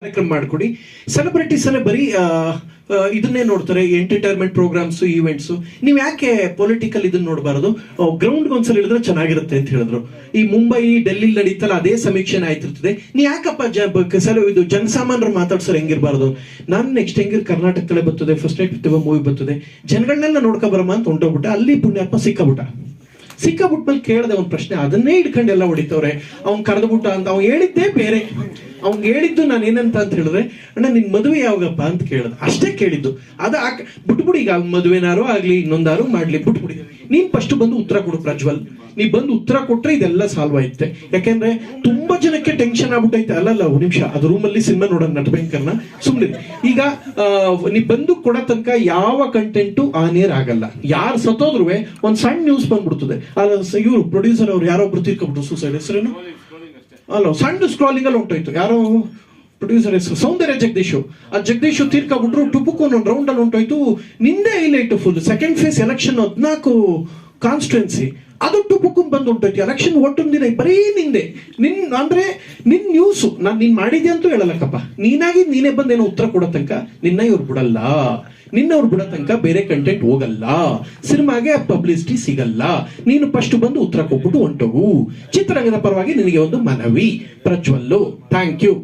ಕಾರ್ಯಕ್ರಮ ಮಾಡ್ಕೊಡಿ. ಸೆಲೆಬ್ರಿಟೀಸ್ ಅಲ್ಲೇ ಬರೀ ಇದನ್ನೇ ನೋಡ್ತಾರೆ ಎಂಟರ್ಟೈನ್ಮೆಂಟ್ ಪ್ರೋಗ್ರಾಮ್ಸ್ ಈವೆಂಟ್ಸ್ ನೀವು ಯಾಕೆ ಪೊಲಿಟಿಕಲ್ ಇದನ್ನ ನೋಡಬಾರದು? ಗ್ರೌಂಡ್ ಒಂದ್ಸಲ ಹೇಳಿದ್ರೆ ಚೆನ್ನಾಗಿರುತ್ತೆ ಅಂತ ಹೇಳಿದ್ರು. ಈ ಮುಂಬೈ, ಡೆಲ್ಲಿ ನಡೀತಲ್ಲ, ಅದೇ ಸಮೀಕ್ಷೆನ ಆಯ್ತಿರ್ತದೆ. ನೀ ಯಾಕಪ್ಪ ಸೆಲೆ, ಇದು ಜನಸಾಮಾನ್ಯರು ಮಾತಾಡ್ಸೋರು ಹೆಂಗಿರ್ಬಾರ್ದು? ನಾನು ನೆಕ್ಸ್ಟ್ ಹೆಂಗಿರ್ ಕರ್ನಾಟಕದಲ್ಲೇ ಬರ್ತದೆ ಫಸ್ಟ್ ನೈಟ್ ಮೂವಿ ಬರ್ತದೆ. ಜನಗಳನ್ನೆಲ್ಲ ನೋಡ್ಕೊ ಬರಮ್ಮ ಅಂತ ಹೊಂಟೋಗ್ಬಿಟ್ಟ ಅಲ್ಲಿ ಪುಣ್ಯಾತ್ಮ ಸಿಕ್ಕಬಿಟ್ಟ. ಮೇಲೆ ಕೇಳಿದೆ ಒಂದು ಪ್ರಶ್ನೆ. ಅದನ್ನೇ ಇಟ್ಕೊಂಡೆಲ್ಲ ಹೊಡಿತವ್ರೆ. ಅವ್ನ್ ಕರೆದ್ಬಿಟ್ಟ ಅಂತ ಅವ್ನು ಹೇಳಿದ್ದೇ ಬೇರೆ. ಅವ್ನ್ ಹೇಳಿದ್ದು ನಾನು ಏನಂತ ಅಂತ ಹೇಳಿದ್ರೆ, ಅಣ್ಣ, ನಿನ್ ಮದುವೆ ಯಾವಾಗಪ್ಪ? ಅಂತ ಕೇಳ್ದ. ಅಷ್ಟೇ ಕೇಳಿದ್ದು. ಅದ ಬುಟ್ಬುಡಿ, ಈಗ ಮದುವೆನಾರು ಆಗ್ಲಿ, ಇನ್ನೊಂದಾರು ಮಾಡ್ಲಿ, ಬಿಟ್ಬಿಡಿ. ನೀನ್ ಫಸ್ಟ್ ಬಂದು ಉತ್ತರ ಕೊಡು ಪ್ರಜ್ವಲ್. ನೀ ಬಂದು ಉತ್ತರ ಕೊಟ್ರೆ ಇದೆಲ್ಲ ಸಾಲ್ವ್ ಆಯ್ತೆ. ಯಾಕೆಂದ್ರೆ ತುಂಬಾ ಜನಕ್ಕೆ ಟೆನ್ಷನ್ ಆಗ್ಬಿಟ್ಟೈತೆ. ಅಲ್ಲಲ್ಲ ಒಂದು ನಿಮಿಷ. ಅದು ರೂಮಲ್ಲಿ ಸಿನಿಮಾ ನೋಡೋಣ ನಟಬೇಕರ್ನ ಸುಮ್ನೆ ಈಗ ನೀ ಬಂದು ಕೊಡೋ ತನಕ ಯಾವ ಕಂಟೆಂಟು ಏರ್ ಆಗಲ್ಲ. ಯಾರು ಸತ್ತೋದ್ರು ಒಂದ್ ಸಣ್ಣ ನ್ಯೂಸ್ ಬಂದ್ಬಿಡ್ತದೆ. ಇವರು ಪ್ರೊಡ್ಯೂಸರ್ ಅವ್ರು ಯಾರೋ ತೀರ್ಕೊಬಿಟ್ರು ಸೂಸೈಡ್ ಹೆಸರೇನು? ಅಲ್ಲ, ಸಣ್ಣ ಸ್ಕ್ರಾಲಿಂಗ್ ಅಲ್ಲಿ ಹೊಂಟೋಯ್ತು ಯಾರೋ ಪ್ರೊಡ್ಯೂಸರ್ ಹೆಸರು, ಸೌಂದರ್ಯ ಜಗದೀಶು. ಆ ಜಗದೀಶು ತೀರ್ಕೊಬಿಟ್ರು ಟುಪುಕ್ ಒಂದು ರೌಂಡ್ ಅಲ್ಲಿ ಹೊಂಟೋಯ್ತು ನಿಂದೆ highlight full second phase election ಹದಿನಾಲ್ಕು ಕಾನ್ಸ್ಟಿಟ್ಯೂನ್ಸಿ ಅದು ಟುಪುಕ್ ಬಂದು ಹೊಂಟೋಯ್ತು ಎಲೆಕ್ಷನ್ ಒಟ್ಟೊಂದು ದಿನ ಬರೀ ನಿಂದೆ. ನಿನ್ ಅಂದ್ರೆ ನಿನ್ ನ್ಯೂಸ್ ನಾನ್ ನೀನ್ ಮಾಡಿದೆ ಅಂತೂ ಹೇಳಲ್ಲಕ್ಕಪ್ಪ. ನೀನಾಗಿ ನೀನೇ ಬಂದೇನೋ ಉತ್ತರ ಕೊಡೋ ತನಕ ನಿನ್ನ ಇವ್ರು ಬಿಡಲ್ಲ. ನಿನ್ನವ್ರು ಬಿಡೋ ತನಕ ಬೇರೆ ಕಂಟೆಂಟ್ ಹೋಗಲ್ಲ. ಸಿನಿಮಾಗೆ ಪಬ್ಲಿಸಿಟಿ ಸಿಗಲ್ಲ. ನೀನು ಫಸ್ಟ್ ಬಂದು ಉತ್ತರ ಕೊಟ್ಬಿಟ್ಟು ಹೊಂಟವು ಚಿತ್ರರಂಗದ ಪರವಾಗಿ ನಿನಗೆ ಒಂದು ಮನವಿ. ಪ್ರಜ್ವಲ್ಲು ಥ್ಯಾಂಕ್ ಯು